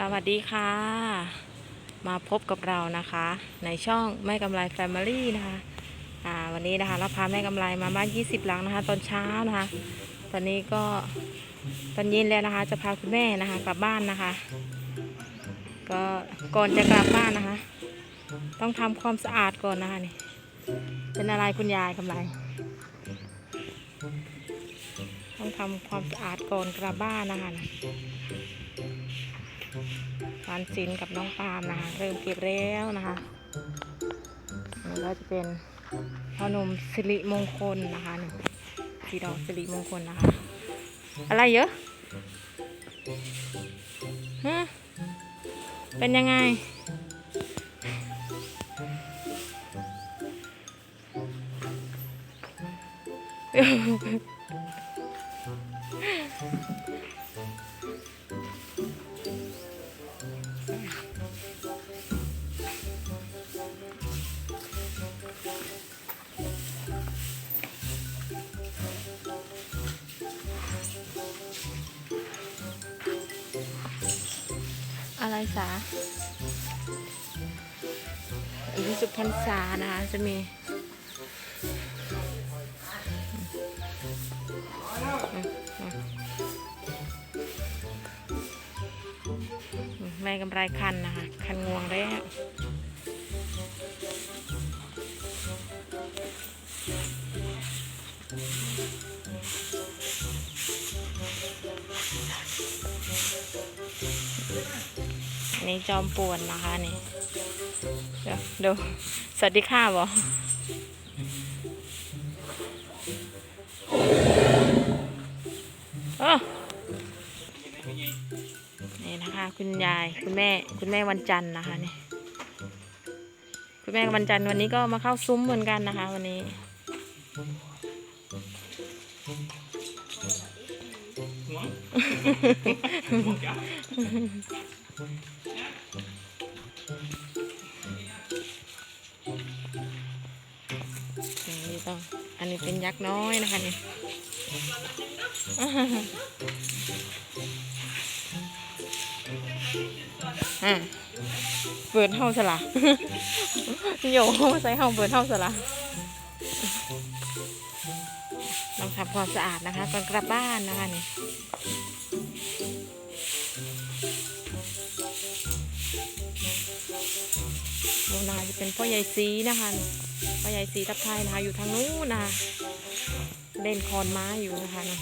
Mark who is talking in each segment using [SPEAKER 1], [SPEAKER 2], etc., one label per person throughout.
[SPEAKER 1] สวัสดีค่ะ มาพบกับเรานะคะ ในช่องแม่กำไรแฟมิลี่นะคะอ่าวันนี้นะคะเราพาแม่กำไรมาบ้าน 20 หลังนะคะ ตอนเช้านะคะ ตอนนี้ก็ตอนเย็นแล้วนะคะ จะพาคุณแม่นะคะ กลับบ้านนะคะ ก็ก่อนจะกลับบ้านนะคะ ต้องทำความสะอาดก่อนนะคะนี่เป็นอะไรคุณยายกำไร ต้องทำความสะอาดก่อนกลับบ้านนะคะานซินกับน้องปาล์มนะคะเริ่มเก็บแล้วนะคะอันนี้ก็จะเป็นพนมสิริมงคลนะคะหนึ่งสีดอกสิริมงคลนะคะ อะไรเยอะฮะเป็นยังไงอะไรสา อันนี้สุพรรณษานะคะจะมีแม่กำไรคันนะคะ คันงวงแล้ นนี้จอมป่วนนะคะนี่เดี๋ยวดูสวัสดีค่ะบอเออนี่นะคะ คุณยายคุณแม่คุณแม่วันจันทร์นะคะนี่คุณแม่วันจันทร์วันนี้ก็มาเข้าซุ้มเหมือนกันนะคะ วันนี้ ต้อง อันนี้เป็นยักษ์น้อยนะคะนี่อะเปิดเฮาสละโยใส่เฮาเปิดเฮาสละต้องทำความสะอาดนะคะ ก่อนกลับบ้านนะคะนี่โนนาจะเป็นพ่อใหญ่ซีนะคะ พ่อใหญ่ซีทับไทยนะคะอยู่ทางนู้นนะคะเล่นคอนไม้อยู่นะคะนะ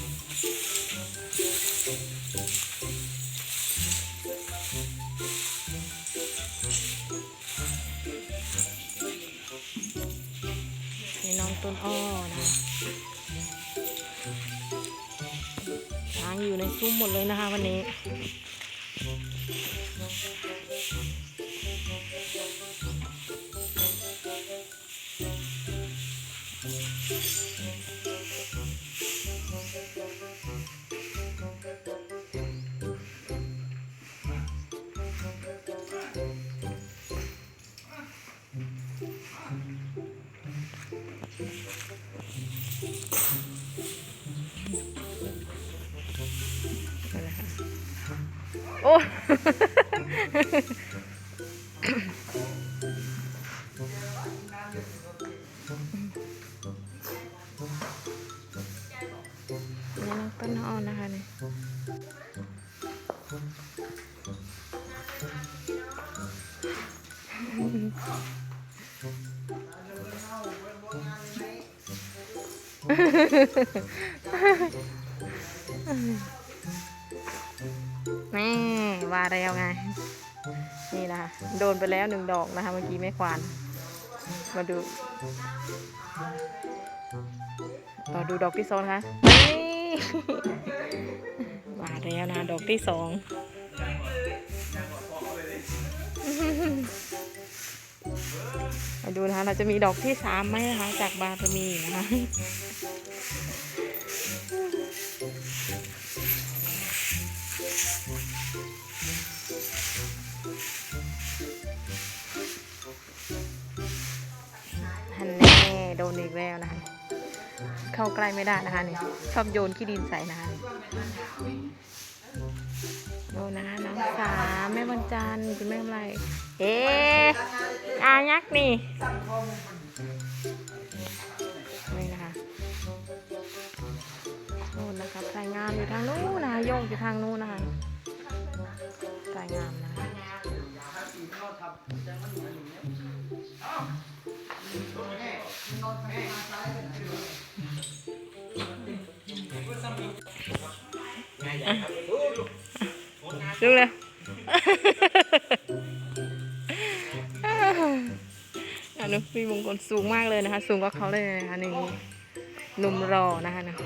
[SPEAKER 1] นี่น้องต้นอ้อนะช้างอยู่ในซุ้มหมดเลยนะคะวันนี้ โอ้ นี่น้องต้นอ้อนนะคะนี่ นี่ว่าแล้วไง นี่นะคะโดนไปแล้วหนึ่งดอกนะคะเมื่อกี้ไม่ควาน มาดู ต่อดูดอกที่สองนะคะนี่าแล้วนะดอกที่สองมาดูนะคะเราจะมีดอกที่สามไหมนะคะ จากบารมีนะคะ เข้าใกล้ไม่ได้นะคะนี่ชอบโยนขี้ดินใส่นะคะโน่นนะคะน้องสาแม่วันจันทร์คุณแม่อะไรเอ๊ะอายักษ์นี่นี่นะคะโน่นนะคะสายงามอยู่ทางนู้นนะคะโยกอยู่ทางนู้นนะคะสายงามนะคะ ดูเลยอันนี้พี่มงคลสูงมากเลยนะคะ สูงกว่าเขาเลยนะคะนี่หนุ่มรอนะคะนะ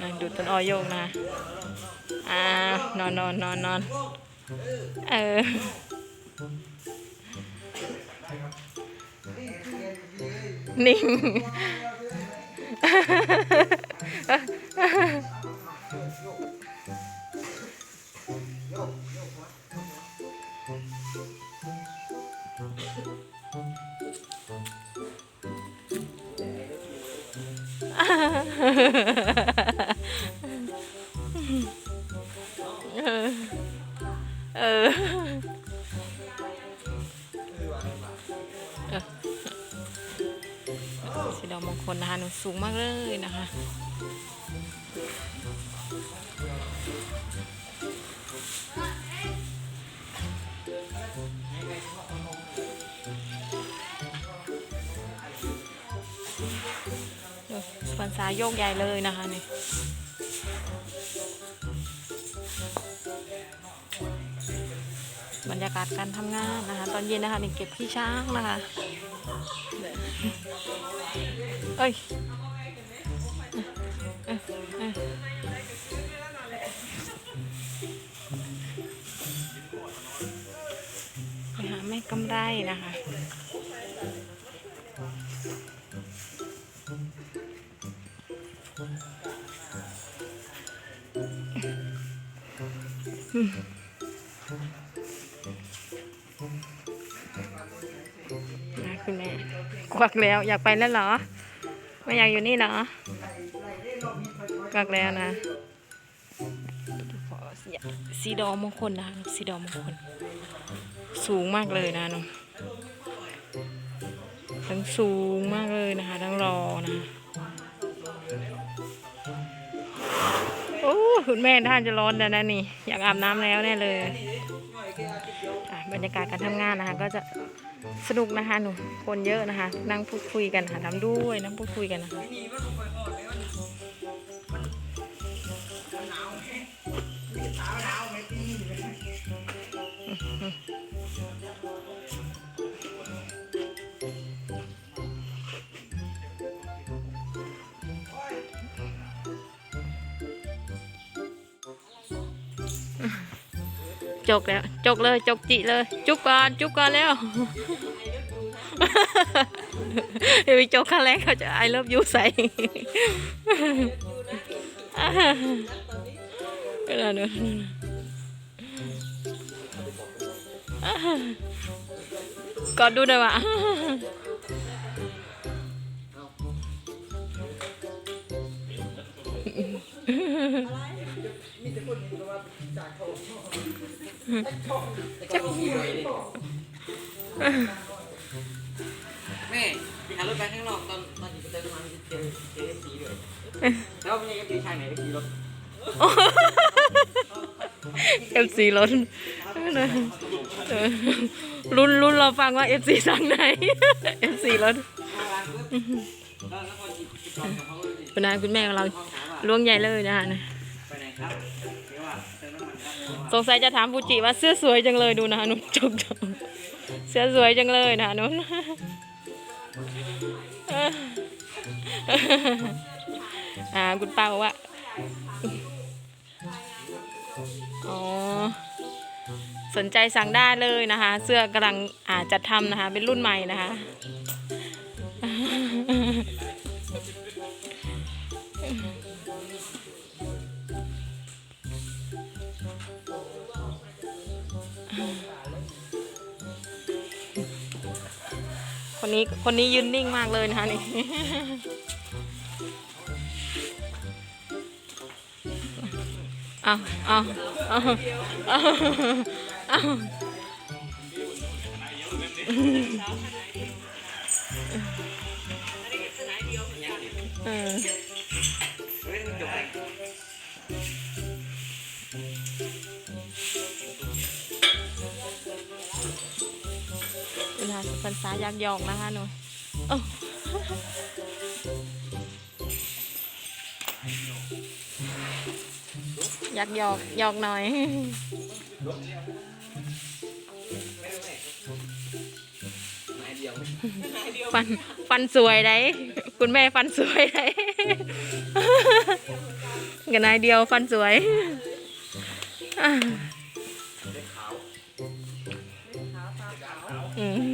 [SPEAKER 1] อะดูต้นอ้อยโยกนะอ่านอนนอนนอนนอนเออนิ่ง เออ สีดอกมงคลนะคะหนูสูงมากเลยนะคะ สปอนซาโยกใหญ่เลยนะคะนี่บรรยากาศการทำงานนะคะ ตอนเย็นนะคะนี่เก็บขี้ช้างนะคะเอ้ยเอ้ยเอ้ยไปหาแม่กำไรนะคะ นะคุณแม่ควักแล้วอยากไปแล้วเหรอ ไม่อยากอยู่นี่เหรอควักแล้วนะสีดอมงคลนะคะสีดอมงคล สูงมากเลยนะน้องทั้งสูงมากเลยนะคะทั้งรอนะ อ้คุณแม่ท่านจะร้อนแล้วนะนี่ อยากอาบน้ำแล้วแน่เลยอะบรรยากาศการทำงานนะคะ ก็จะสนุกนะคะหนูคนเยอะนะคะ นั่งพูดคุยกันค่ะทำด้วยนั่งพูดคุยกันนะคะ จกแล้ว จกเลย จกจิเลย จุกก่อน จุกก่อนแล้วเดี๋ยวจกครั้งแรกเขาจะไอเลิฟยูใส่ก็ได้เนอะกอดดูหน่อยวะอะไร จัก
[SPEAKER 2] แม่พี่ขับรถไปข้างนอกตอนตอนที่เติมน้ำมันเจอเจอสีด้วยแล้วพี่ก็พี่ชายไหนไปขี่รถ
[SPEAKER 1] เอฟซีล้นรุ่นรุ่นเราฟังว่าเอฟซีสั่งไหนเอฟซีล้นคุณนายคุณแม่ของเรา
[SPEAKER 2] ห้องถามว่า
[SPEAKER 1] ล้วงใหญ่เลยนะคะนะ
[SPEAKER 2] ไปไหนครับเดี๋ยวว่าเติมน้ำมันครับ
[SPEAKER 1] สงสัยจะถามฟูจิว่าเสื้อสวยจังเลยดูนะคะนุ่นจกจกเสื้อสวยจังเลยนะคะนุ่นอ่าคุณป้าบอกว่า อ๋อ สนใจสั่งได้เลยนะคะ เสื้อกำลังอ่าจัดทำนะคะ เป็นรุ่นใหม่นะคะ คนนี้คนนี้ยืนนิ่งมากเลยนะคะนี่เอาเอาเอาเอา เวลาสุพรรษายักยอกนะคะหนูโอ้ยักยอกยอกหน่อยฟันฟันสวยได้คุณแม่ฟันสวยได้กันนายเดียวฟันสวยอะ
[SPEAKER 2] เด็กขาว
[SPEAKER 1] อืม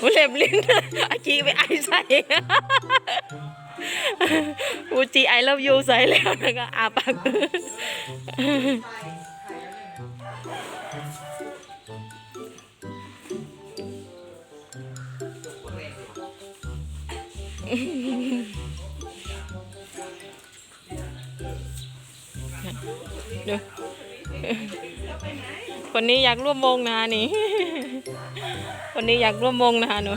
[SPEAKER 2] วู
[SPEAKER 1] เล็บลิ้นอาจีไปไอใส่อูจีไอเลิฟยูใส่แล้วแล้วก็อาปาก
[SPEAKER 2] คนแรก
[SPEAKER 1] ดู คนนี้อยากร่วมวงนะนี่ คนนี้อยากร่วมวงนะคะหนู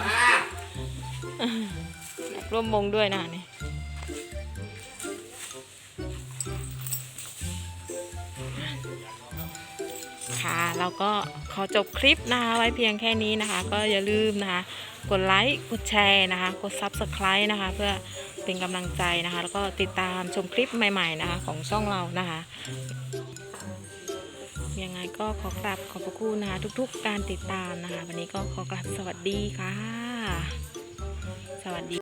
[SPEAKER 1] อยากร่วมวงด้วยนะคะนี่ค่ะเราก็ขอจบคลิปนะคะไว้เพียงแค่นี้นะคะ ก็อย่าลืมนะคะ กดไลค์กดแชร์นะคะ กด Subscribe นะคะ เพื่อเป็นกำลังใจนะคะ แล้วก็ติดตามชมคลิปใหม่ ๆนะคะ ของช่องเรานะคะ ก็ขอกราบขอบพระคุณนะคะ ทุกๆ การติดตามนะคะ วันนี้ก็ขอกราบสวัสดีค่ะ สวัสดี